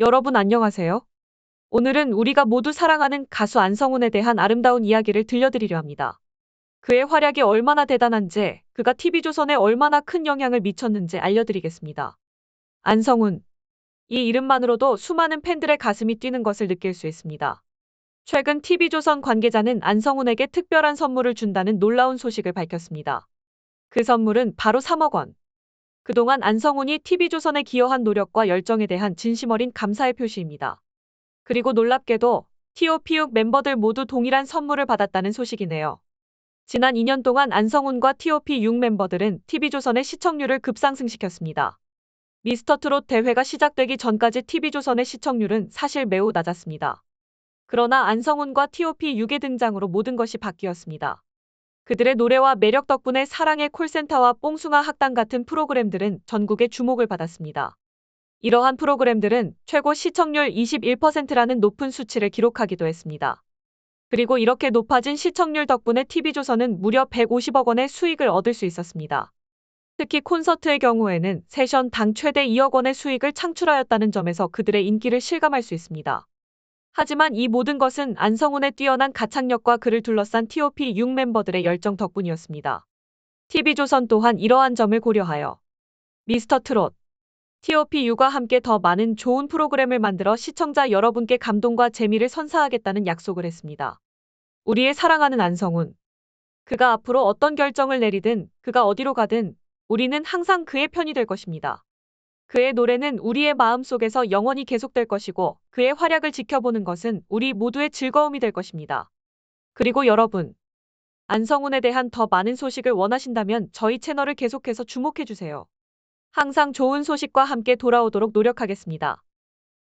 여러분 안녕하세요. 오늘은 우리가 모두 사랑하는 가수 안성훈에 대한 아름다운 이야기를 들려드리려 합니다. 그의 활약이 얼마나 대단한지, 그가 TV조선에 얼마나 큰 영향을 미쳤는지 알려드리겠습니다. 안성훈. 이 이름만으로도 수많은 팬들의 가슴이 뛰는 것을 느낄 수 있습니다. 최근 TV조선 관계자는 안성훈에게 특별한 선물을 준다는 놀라운 소식을 밝혔습니다. 그 선물은 바로 3억 원. 그동안 안성훈이 TV조선에 기여한 노력과 열정에 대한 진심 어린 감사의 표시입니다. 그리고 놀랍게도 TOP6 멤버들 모두 동일한 선물을 받았다는 소식이네요. 지난 2년 동안 안성훈과 TOP6 멤버들은 TV조선의 시청률을 급상승시켰습니다. 미스터트롯 대회가 시작되기 전까지 TV조선의 시청률은 사실 매우 낮았습니다. 그러나 안성훈과 TOP6의 등장으로 모든 것이 바뀌었습니다. 그들의 노래와 매력 덕분에 사랑의 콜센터와 뽕숭아 학당 같은 프로그램들은 전국의 주목을 받았습니다. 이러한 프로그램들은 최고 시청률 21%라는 높은 수치를 기록하기도 했습니다. 그리고 이렇게 높아진 시청률 덕분에 TV조선은 무려 150억 원의 수익을 얻을 수 있었습니다. 특히 콘서트의 경우에는 세션 당 최대 2억 원의 수익을 창출하였다는 점에서 그들의 인기를 실감할 수 있습니다. 하지만 이 모든 것은 안성훈의 뛰어난 가창력과 그를 둘러싼 TOP6 멤버들의 열정 덕분이었습니다. TV조선 또한 이러한 점을 고려하여 미스터 트롯, TOP6과 함께 더 많은 좋은 프로그램을 만들어 시청자 여러분께 감동과 재미를 선사하겠다는 약속을 했습니다. 우리의 사랑하는 안성훈. 그가 앞으로 어떤 결정을 내리든, 그가 어디로 가든, 우리는 항상 그의 편이 될 것입니다. 그의 노래는 우리의 마음 속에서 영원히 계속될 것이고 그의 활약을 지켜보는 것은 우리 모두의 즐거움이 될 것입니다. 그리고 여러분, 안성훈에 대한 더 많은 소식을 원하신다면 저희 채널을 계속해서 주목해주세요. 항상 좋은 소식과 함께 돌아오도록 노력하겠습니다.